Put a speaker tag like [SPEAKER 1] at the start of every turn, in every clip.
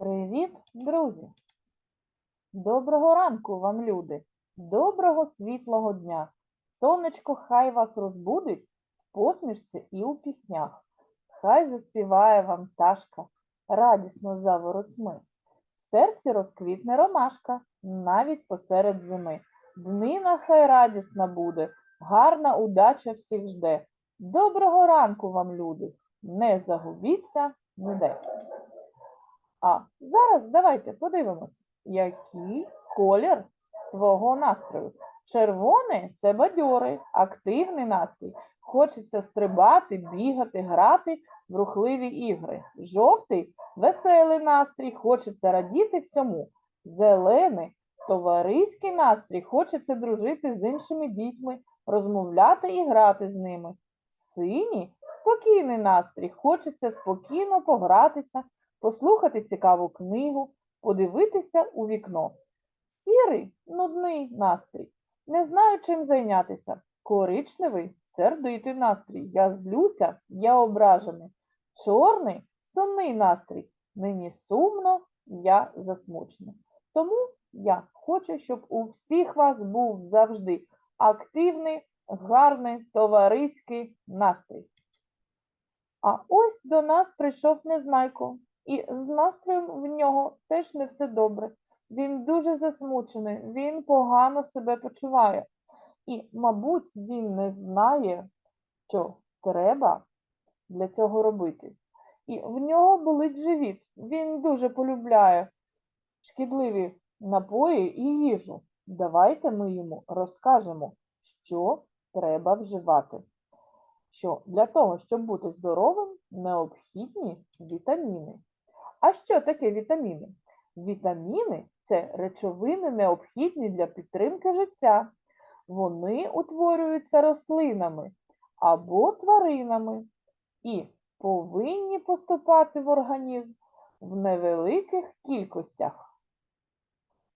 [SPEAKER 1] Привіт, друзі! Доброго ранку вам, люди! Доброго світлого дня! Сонечко хай вас розбудить в посмішці і у піснях. Хай заспіває вам пташка радісно за воротьми. В серці розквітне ромашка навіть посеред зими. Днина хай радісна буде, гарна удача всіх жде. Доброго ранку вам, люди! Не загубіться ніде. А зараз давайте подивимось, який колір твого настрою. Червоний це бадьорий, активний настрій. Хочеться стрибати, бігати, грати в рухливі ігри. Жовтий веселий настрій, хочеться радіти всьому. Зелений товариський настрій, хочеться дружити з іншими дітьми, розмовляти і грати з ними. Синій спокійний настрій, хочеться спокійно погратися, послухати цікаву книгу, подивитися у вікно. Сірий нудний настрій. Не знаю, чим зайнятися. Коричневий сердитий настрій. Я злюся, я ображений. Чорний сумний настрій. Мені сумно, я засмучений. Тому я хочу, щоб у всіх вас був завжди активний, гарний, товариський настрій. А ось до нас прийшов Незнайко, і з настроєм в нього теж не все добре. Він дуже засмучений, він погано себе почуває. І, мабуть, він не знає, що треба для цього робити. І в нього болить живіт. Він дуже полюбляє шкідливі напої і їжу. Давайте ми йому розкажемо, що треба вживати. Що для того, щоб бути здоровим, необхідні вітаміни. А що таке вітаміни? Вітаміни це речовини, необхідні для підтримки життя. Вони утворюються рослинами або тваринами і повинні поступати в організм в невеликих кількостях.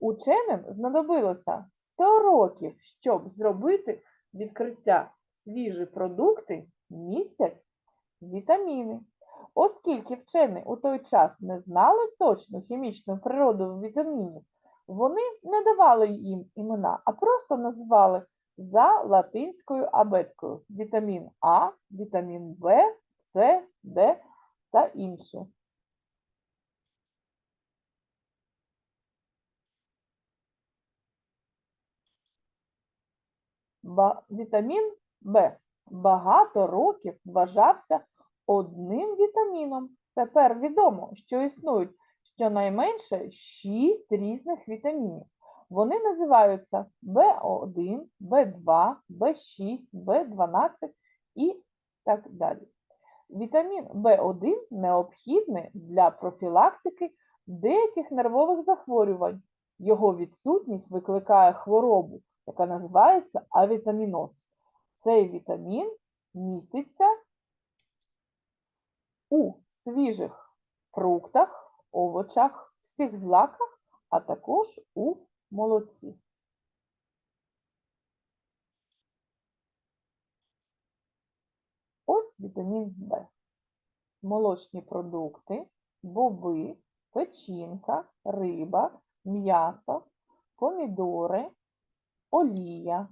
[SPEAKER 1] Ученим знадобилося 100 років, щоб зробити відкриття свіжі продукти містять вітаміни. Оскільки вчені у той час не знали точну хімічну природу вітамінів, вони не давали їм імена, а просто називали за латинською абеткою вітамін А, вітамін В, С, Д та інші. Ба- Вітамін В багато років вважався одним вітаміном. Тепер відомо, що існують щонайменше 6 різних вітамінів. Вони називаються В1, В2, В6, В12 і так далі. Вітамін В1 необхідний для профілактики деяких нервових захворювань. Його відсутність викликає хворобу, яка називається авітаміноз. Цей вітамін міститься у свіжих фруктах, овочах, всіх злаках, а також у молоці. Ось вітамін В. Молочні продукти, боби, печінка, риба, м'ясо, помідори, олія.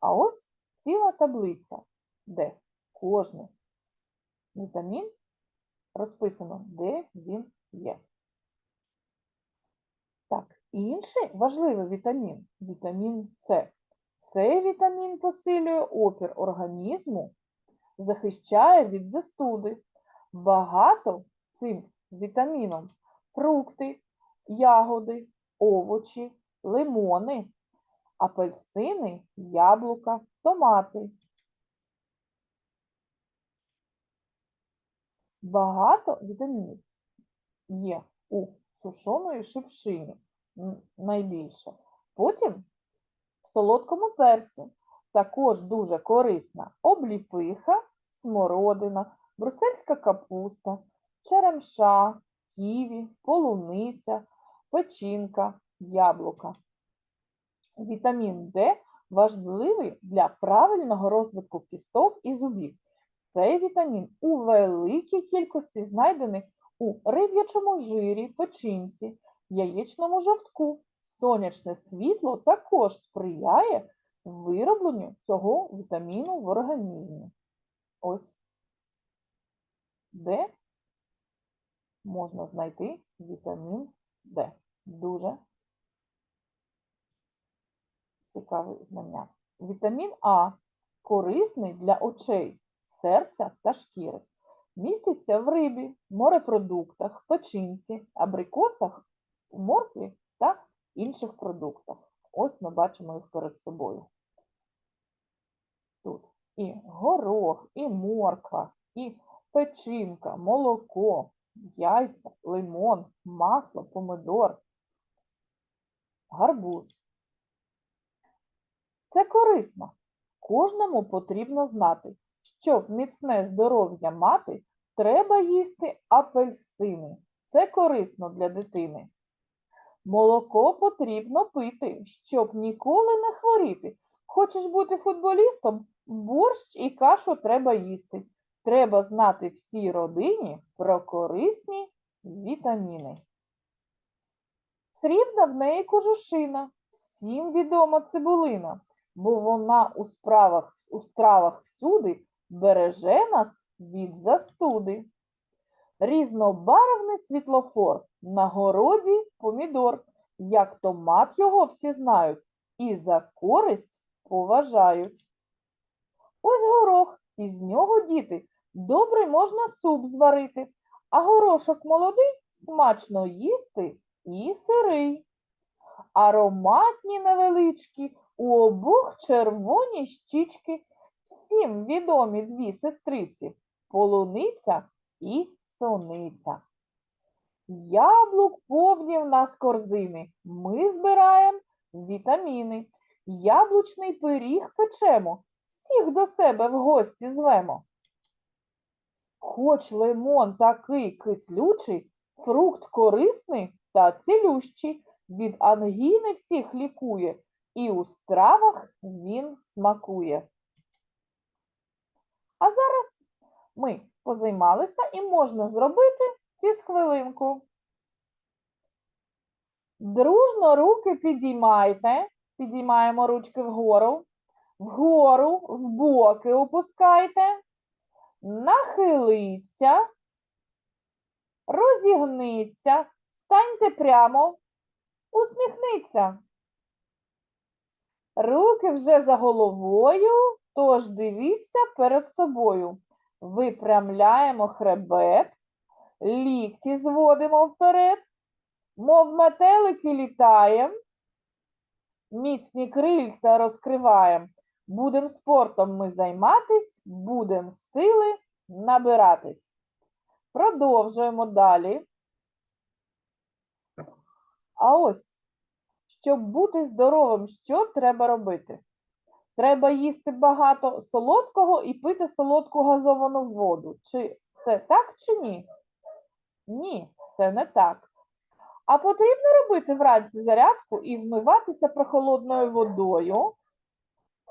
[SPEAKER 1] А ось ціла таблиця, де кожний вітамін розписано, де він є. Так, інший важливий вітамін вітамін С. Цей вітамін посилює опір організму, захищає від застуди. Багато цим вітаміном фрукти, ягоди, овочі, лимони, апельсини, яблука, томати. Багато вітамінів є у сушоної шипшині найбільше. Потім в солодкому перці також дуже корисна обліпиха, смородина, брусельська капуста, черемша, ківі, полуниця, печінка, яблука. Вітамін Д важливий для правильного розвитку кісток і зубів. Цей вітамін у великій кількості знайдений у риб'ячому жирі, печінці, яєчному жовтку. Сонячне світло також сприяє виробленню цього вітаміну в організмі. Ось де можна знайти вітамін Д. Дуже цікаве знання. Вітамін А корисний для очей, серця та шкіри. Міститься в рибі, морепродуктах, печінці, абрикосах, моркві та інших продуктах. Ось ми бачимо їх перед собою. Тут і горох, і морква, і печінка, молоко, яйця, лимон, масло, помидор, гарбуз. Це корисно. Кожному потрібно знати, щоб міцне здоров'я мати, треба їсти апельсини. Це корисно для дитини. Молоко потрібно пити, щоб ніколи не хворіти. Хочеш бути футболістом? Борщ і кашу треба їсти. Треба знати всій родині про корисні вітаміни. Срібна в неї кожушина, всім відома цибулина, бо вона у, справах, у стравах всюди береже нас від застуди. Різнобарвний світлофор, на городі помідор, як томат його всі знають і за користь поважають. Ось горох, із нього діти, добре можна суп зварити, а горошок молодий смачно їсти і сирий. Ароматні невеличкі, у обох червоні щічки, всім відомі дві сестриці полуниця і сониця. Яблук повні в нас корзини. Ми збираємо вітаміни. Яблучний пиріг печемо, всіх до себе в гості звемо. Хоч лимон такий кислючий, фрукт корисний та цілющий, від ангіни всіх лікує, і у стравах він смакує. А зараз ми позаймалися і можна зробити з хвилинку. Дружно руки підіймайте, підіймаємо ручки вгору, вгору, в боки опускайте, нахиліться, розігніться, станьте прямо, усміхніться. Руки вже за головою, тож дивіться перед собою. Випрямляємо хребет, лікті зводимо вперед, мов метелики літаємо, міцні крильця розкриваємо. Будем спортом ми займатись, будем сили набиратись. Продовжуємо далі. А ось, щоб бути здоровим, що треба робити? Треба їсти багато солодкого і пити солодку газовану воду. Чи це так чи ні? Ні, це не так. А потрібно робити вранці зарядку і вмиватися прохолодною водою?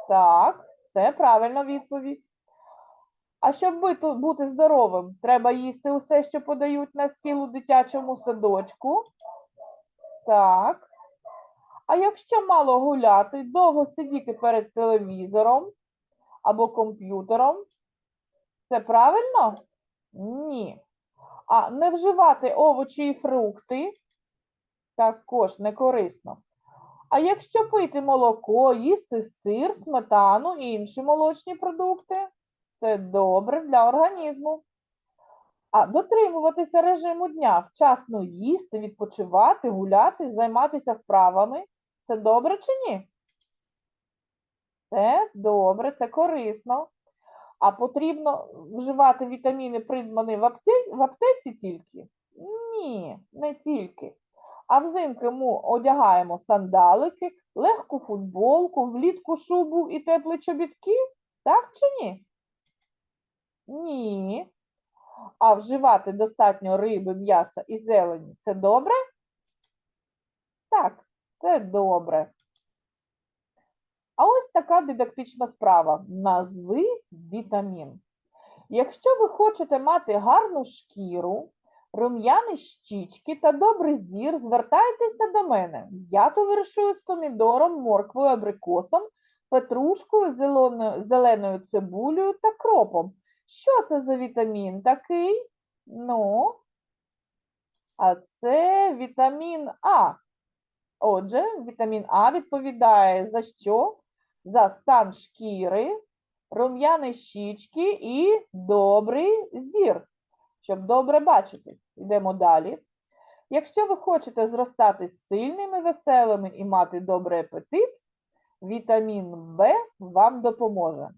[SPEAKER 1] Так, це правильна відповідь. А щоб бути, здоровим, треба їсти усе, що подають на стіл у дитячому садочку? Так. А якщо мало гуляти, довго сидіти перед телевізором або комп'ютером, це правильно? Ні. А не вживати овочі і фрукти також не корисно. А якщо пити молоко, їсти сир, сметану і інші молочні продукти, це добре для організму. А дотримуватися режиму дня, вчасно їсти, відпочивати, гуляти, займатися вправами це добре чи ні? Це добре, це корисно. А потрібно вживати вітаміни, придбані в, апте... в аптеці тільки? Ні, не тільки. А взимки ми одягаємо сандалики, легку футболку, влітку шубу і теплі чобітки? Так чи ні? Ні. А вживати достатньо риби, м'яса і зелені це добре? Так, це добре. А ось така дидактична вправа. Назви вітамін. Якщо ви хочете мати гарну шкіру, Рум'яні щічки та добрий зір, звертайтеся до мене. Я товаришую з помідором, морквою, абрикосом, петрушкою, зеленою, зеленою цибулею та кропом. Що це за вітамін такий? Ну, а це вітамін А. Отже, вітамін А відповідає за що? За стан шкіри, рум'яні щічки і добрий зір, щоб добре бачити. Йдемо далі. Якщо ви хочете зростати сильними, веселими і мати добрий апетит, вітамін В вам допоможе.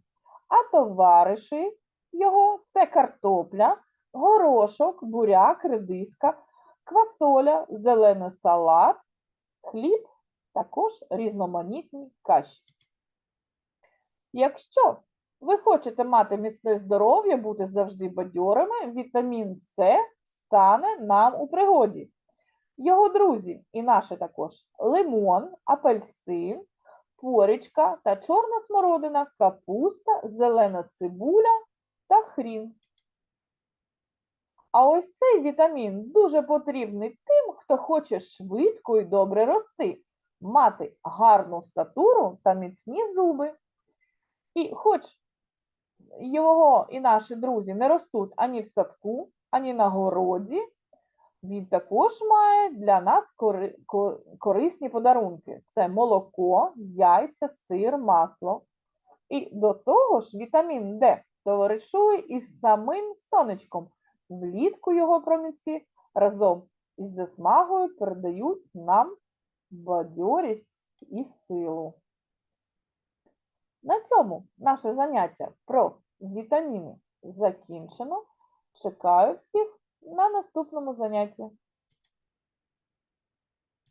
[SPEAKER 1] А товариші його це картопля, горошок, буряк, редиска, квасоля, зелений салат, хліб, також різноманітні каші. Якщо ви хочете мати міцне здоров'я, бути завжди бадьорими, вітамін С стане нам у пригоді. Його друзі, і наші також лимон, апельсин, порічка та чорна смородина, капуста, зелена цибуля та хрін. А ось цей вітамін дуже потрібний тим, хто хоче швидко і добре рости, мати гарну статуру та міцні зуби. І хоч його і наші друзі не ростуть ані в садку, ані на городі, він також має для нас корисні подарунки. Це молоко, яйця, сир, масло. І до того ж вітамін Д товаришує із самим сонечком. Влітку його промінці разом із засмагою передають нам бадьорість і силу. На цьому наше заняття про вітаміни закінчено. Чекаю всіх на наступному занятті.